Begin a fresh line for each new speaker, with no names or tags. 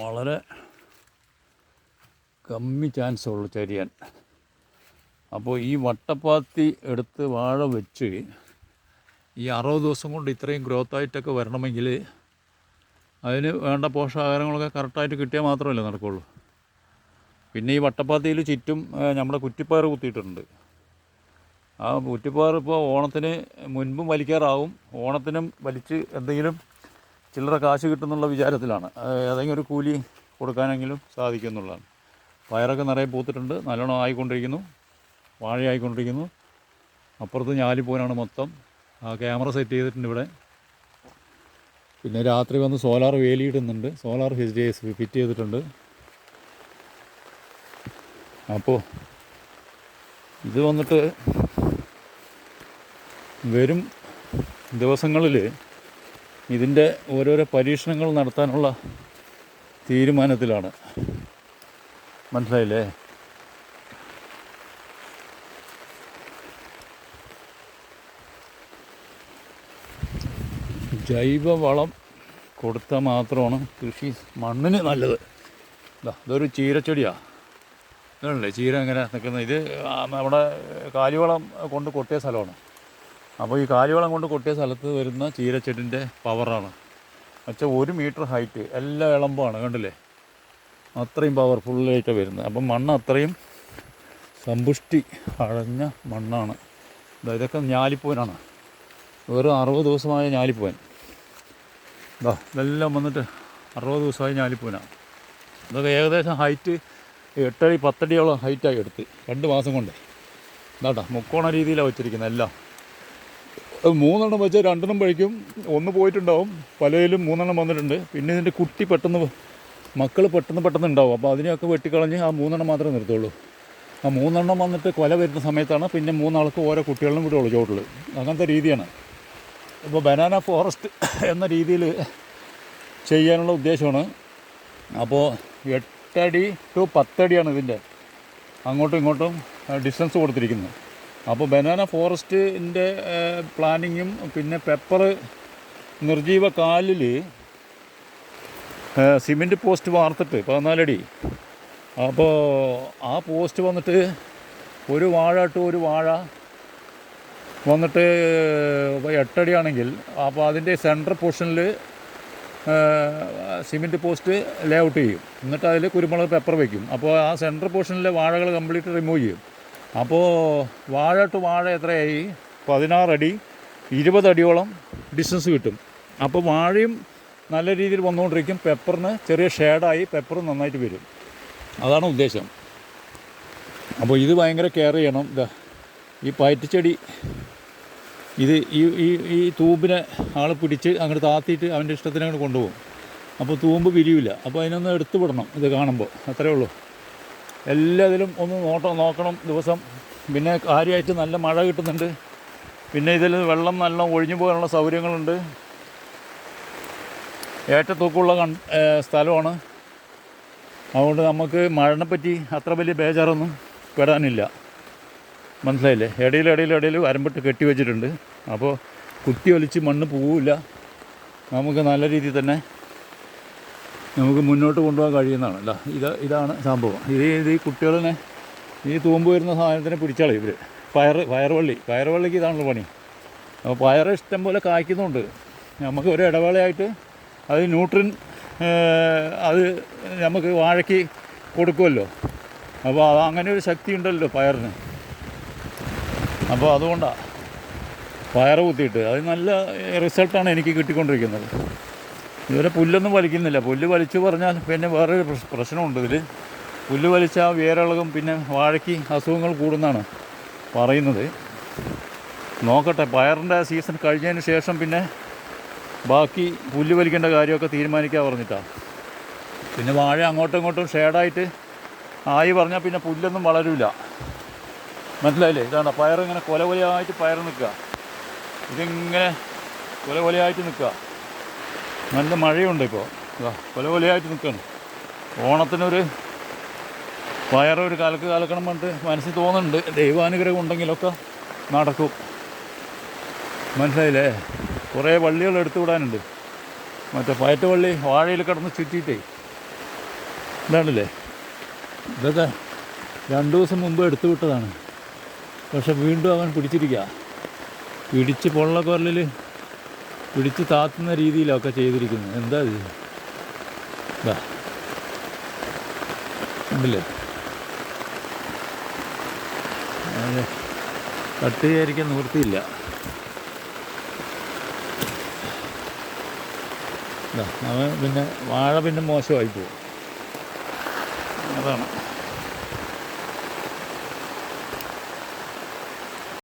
വളരെ കമ്മി ചാൻസ് ഉള്ളു ചരിയാൻ അപ്പോൾ ഈ വട്ടപ്പാത്തി എടുത്ത് വാഴ വെച്ച് ഈ അറുപത് ദിവസം കൊണ്ട് ഇത്രയും ഗ്രോത്ത് ആയിട്ടൊക്കെ വരണമെങ്കിൽ അതിന് വേണ്ട പോഷകാഹാരങ്ങളൊക്കെ കറക്റ്റായിട്ട് കിട്ടിയാൽ മാത്രമല്ലേ നടക്കുള്ളൂ. പിന്നെ ഈ വട്ടപ്പാത്തിയിൽ ചുറ്റും നമ്മുടെ കുറ്റിപ്പയർ കുത്തിയിട്ടുണ്ട്. ആ കുറ്റിപ്പയർ ഇപ്പോൾ ഓണത്തിന് മുൻപും വലിക്കാറാവും. ഓണത്തിനും വലിച്ച് എന്തെങ്കിലും ചില്ലറ കാശ് കിട്ടുന്നുള്ള വിചാരത്തിലാണ്. ഏതെങ്കിലും ഒരു കൂലി കൊടുക്കാനെങ്കിലും സാധിക്കും എന്നുള്ളതാണ് പയറൊക്കെ നിറയെ പൂത്തിട്ടുണ്ട്. നല്ലോണം ആയിക്കൊണ്ടിരിക്കുന്നു. വാഴയായിക്കൊണ്ടിരിക്കുന്നു. അപ്പുറത്ത് ഞാലിപ്പോനാണ് മൊത്തം. ക്യാമറ സെറ്റ് ചെയ്തിട്ടുണ്ട് ഇവിടെ. പിന്നെ രാത്രി വന്ന് സോലാർ വേലിയിടുന്നുണ്ട്. സോലാർ ഫിറ്റ് ചെയ്തിട്ടുണ്ട്. അപ്പോൾ ഇത് വന്നിട്ട് വരും ദിവസങ്ങളിൽ ഇതിന്റെ ഓരോരോ പരീക്ഷണങ്ങൾ നടത്താനുള്ള തീരുമാനത്തിലാണ്. മനസ്സിലായില്ലേ? ജൈവവളം കൊടുത്താൽ മാത്രമാണ് കൃഷി മണ്ണിന് നല്ലത്. ഇതാ ഇതൊരു ചീരച്ചെടിയാണ് ഇതല്ലേ ചീര ഇങ്ങനെ നിൽക്കുന്നത്. ഇത് നമ്മുടെ കാലിവളം കൊണ്ട് കൊട്ടിയ സ്ഥലമാണ്. അപ്പോൾ ഈ കാലിവളം കൊണ്ട് കൊട്ടിയ സ്ഥലത്ത് വരുന്ന ചീരച്ചെടിന്റെ പവറാണ് വെച്ചാൽ ഒരു മീറ്റർ ഹൈറ്റ് എല്ലാ ഇളമ്പാണ് കണ്ടില്ലേ? അത്രയും പവർഫുള്ളായിട്ട് വരുന്നത്. അപ്പം മണ്ണ് അത്രയും സമ്പുഷ്ടി അഴഞ്ഞ മണ്ണാണ്. ഇതൊക്കെ ഞാലിപ്പൂവനാണ്. വെറും അറുപത് ദിവസമായ ഞാലിപ്പൂവൻ. ഇതാ ഇതെല്ലാം വന്നിട്ട് അറുപത് ദിവസമായ ഞാലിപ്പൂവനാണ് ഇതൊക്കെ ഏകദേശം ഹൈറ്റ് എട്ടടി പത്തടിയോളം ഹൈറ്റായി എടുത്ത് രണ്ട് മാസം കൊണ്ട്. ഇതാട്ടാ മുക്കോണ രീതിയിലാണ് വെച്ചിരിക്കുന്നത് എല്ലാം. അത് മൂന്നെണ്ണം വെച്ചാൽ രണ്ടെണ്ണം പഴിക്കും. ഒന്ന് പോയിട്ടുണ്ടാവും. പലയിലും മൂന്നെണ്ണം വന്നിട്ടുണ്ട്. പിന്നെ ഇതിന്റെ കുട്ടി പെട്ടെന്ന് മക്കൾ പെട്ടെന്ന് പെട്ടെന്ന് ഉണ്ടാവും. അപ്പോൾ അതിനെയൊക്കെ വെട്ടിക്കളഞ്ഞ് ആ മൂന്നെണ്ണം മാത്രമേ നിർത്തുള്ളൂ. ആ മൂന്നെണ്ണം വന്നിട്ട് കൊല വരുന്ന സമയത്താണ് പിന്നെ മൂന്നാൾക്ക് ഓരോ കുട്ടികളും വിടുള്ളൂ ചോട്ടിൽ അങ്ങനത്തെ രീതിയാണ്. ഇപ്പോൾ ബനാന ഫോറസ്റ്റ് എന്ന രീതിയിൽ ചെയ്യാനുള്ള ഉദ്ദേശമാണ്. അപ്പോൾ എട്ടടി ടു പത്തടിയാണ് ഇതിന്റെ അങ്ങോട്ടും ഇങ്ങോട്ടും ഡിസ്റ്റൻസ് കൊടുത്തിരിക്കുന്നത്. അപ്പോൾ ബനാന ഫോറസ്റ്റിന്റെ പ്ലാനിങ്ങും പിന്നെ പെപ്പർ നിർജീവ കാലിൽ സിമെന്റ് പോസ്റ്റ് വാർത്തിട്ട് പതിനാലടി. അപ്പോൾ ആ പോസ്റ്റ് വന്നിട്ട് ഒരു വാഴ ടു ഒരു വാഴ വന്നിട്ട് എട്ടടി ആണെങ്കിൽ അപ്പോൾ അതിന്റെ സെൻട്രൽ പോർഷനിൽ സിമെന്റ് പോസ്റ്റ് ലേ ഔട്ട് ചെയ്യും. എന്നിട്ട് അതിൽ കുരുമുളക് പെപ്പർ വയ്ക്കും അപ്പോൾ ആ സെൻട്രൽ പോർഷനിലെ വാഴകൾ കംപ്ലീറ്റ് റിമൂവ് ചെയ്യും. അപ്പോൾ വാഴ ടു വാഴ എത്രയായി? പതിനാറടി. ഇരുപതടിയോളം ഡിസ്റ്റൻസ് കിട്ടും. അപ്പോൾ വാഴയും നല്ല രീതിയിൽ വന്നുകൊണ്ടിരിക്കും. പെപ്പറിന് ചെറിയ ഷേഡായി പെപ്പർ നന്നായിട്ട് വരും. അതാണ് ഉദ്ദേശം. അപ്പോൾ ഇത് ഭയങ്കര കെയർ ചെയ്യണം. ഇതാ ഈ പയറ്റിച്ചെടി ഇത് ഈ ഈ ഈ തൂമ്പിനെ ആൾ പിടിച്ച് അങ്ങോട്ട് താത്തിയിട്ട് അവന്റെ ഇഷ്ടത്തിന് അങ്ങോട്ട് കൊണ്ടുപോകും. അപ്പോൾ തൂമ്പ് വിരിയില്ല അപ്പോൾ അതിനൊന്ന് എടുത്തു വിടണം ഇത് കാണുമ്പോൾ അത്രേ ഉള്ളൂ. എല്ലാത്തിലും ഒന്ന് നോട്ടം നോക്കണം ദിവസം. പിന്നെ കാര്യമായിട്ട് നല്ല മഴ കിട്ടുന്നുണ്ട്. പിന്നെ ഇതിൽ വെള്ളം നല്ല ഒഴിഞ്ഞു പോകാനുള്ള സൗകര്യങ്ങളുണ്ട്. ഏറ്റത്തൂക്കമുള്ള കൺ സ്ഥലമാണ്. അതുകൊണ്ട് നമുക്ക് മഴനെപ്പറ്റി അത്ര വലിയ ബേജാറൊന്നും പെടാനില്ല. മനസ്സിലായില്ലേ? ഇടയിൽ ഇടയിൽ ഇടയിൽ വരമ്പിട്ട് കെട്ടി വെച്ചിട്ടുണ്ട്. അപ്പോൾ കുത്തി ഒലിച്ച് മണ്ണ് പോവില്ല. നമുക്ക് നല്ല രീതിയിൽ തന്നെ നമുക്ക് മുന്നോട്ട് കൊണ്ടുപോകാൻ കഴിയുന്നതാണ് അല്ല? ഇത് ഇതാണ് സംഭവം. ഇത് ഇത് ഈ കുട്ടികളിനെ ഈ തൂമ്പ് വരുന്ന സാധനത്തിനെ പിടിച്ചാളെ ഇവർ പയർ പയറുവള്ളി പയറുവള്ളിക്ക് ഇതാണല്ലോ പണി. അപ്പോൾ പയർ ഇഷ്ടം പോലെ കായ്ക്കുന്നുണ്ട്. നമുക്ക് ഒരു ഇടവേളയായിട്ട് അത് ന്യൂട്രിൻ അത് നമുക്ക് വാഴയ്ക്ക് കൊടുക്കുമല്ലോ അപ്പോൾ അത് അങ്ങനെ ഒരു ശക്തി ഉണ്ടല്ലോ പയറിന്. അപ്പോൾ അതുകൊണ്ടാണ് പയർ കുത്തിയിട്ട്. അത് നല്ല റിസൾട്ടാണ് എനിക്ക് കിട്ടിക്കൊണ്ടിരിക്കുന്നത്. ഇതുവരെ പുല്ലൊന്നും വലിക്കുന്നില്ല. പുല്ല് വലിച്ചു പറഞ്ഞാൽ പിന്നെ വേറൊരു പ്രശ്- പ്രശ്നമുണ്ട് ഇതിൽ പുല്ല് വലിച്ചാൽ വേരളകും പിന്നെ വാഴയ്ക്ക് അസുഖങ്ങൾ കൂടുന്നതാണ് പറയുന്നത്. നോക്കട്ടെ പയറിന്റെ സീസൺ കഴിഞ്ഞതിന് ശേഷം പിന്നെ ബാക്കി പുല്ല് വലിക്കേണ്ട കാര്യമൊക്കെ തീരുമാനിക്കാൻ പറഞ്ഞിട്ടാണ് പിന്നെ വാഴ അങ്ങോട്ടും ഇങ്ങോട്ടും ഷേഡായിട്ട് ആയി പറഞ്ഞാൽ പിന്നെ പുല്ലൊന്നും വളരില്ല മനസ്സിലായില്ലേ? ഇതാണ് പയർ ഇങ്ങനെ കൊല കൊലയായിട്ട് പയർ നിൽക്കുക. ഇതിങ്ങനെ കൊല കൊലയായിട്ട് നിൽക്കുക. നല്ല മഴയുണ്ട് ഇപ്പോൾ ഇതാ കൊല കൊലയായിട്ട് നിൽക്കുകയാണ് ഓണത്തിനൊരു വയറൊരു കലക്ക് കലക്കണം പറഞ്ഞിട്ട് മനസ്സിൽ തോന്നുന്നുണ്ട്. ദൈവാനുഗ്രഹം ഉണ്ടെങ്കിലൊക്കെ നടക്കും. മനസ്സിലായില്ലേ? കുറേ വള്ളികൾ എടുത്തു വിടാനുണ്ട്. മറ്റേ പയറ്റുപള്ളി വാഴയിൽ കിടന്ന് ചുറ്റിയിട്ടേ. ഇതാണല്ലേ? ഇതൊക്കെ രണ്ട് ദിവസം മുമ്പ് എടുത്തു വിട്ടതാണ്. പക്ഷെ വീണ്ടും അവൻ പിടിച്ചിരിക്കുക പിടിച്ച് പൊള്ളക്കൊരലിൽ പിടിച്ച് താത്തുന്ന രീതിയിലൊക്കെ ചെയ്തിരിക്കുന്നത് എന്താ ഇത്? ഉണ്ടല്ലേ അതെ. കട്ട് ചെയ്യാതിരിക്കാൻ നിവൃത്തിയില്ല. പിന്നെ വാഴ പിന്നെ മോശമായി പോകും അതാണ്.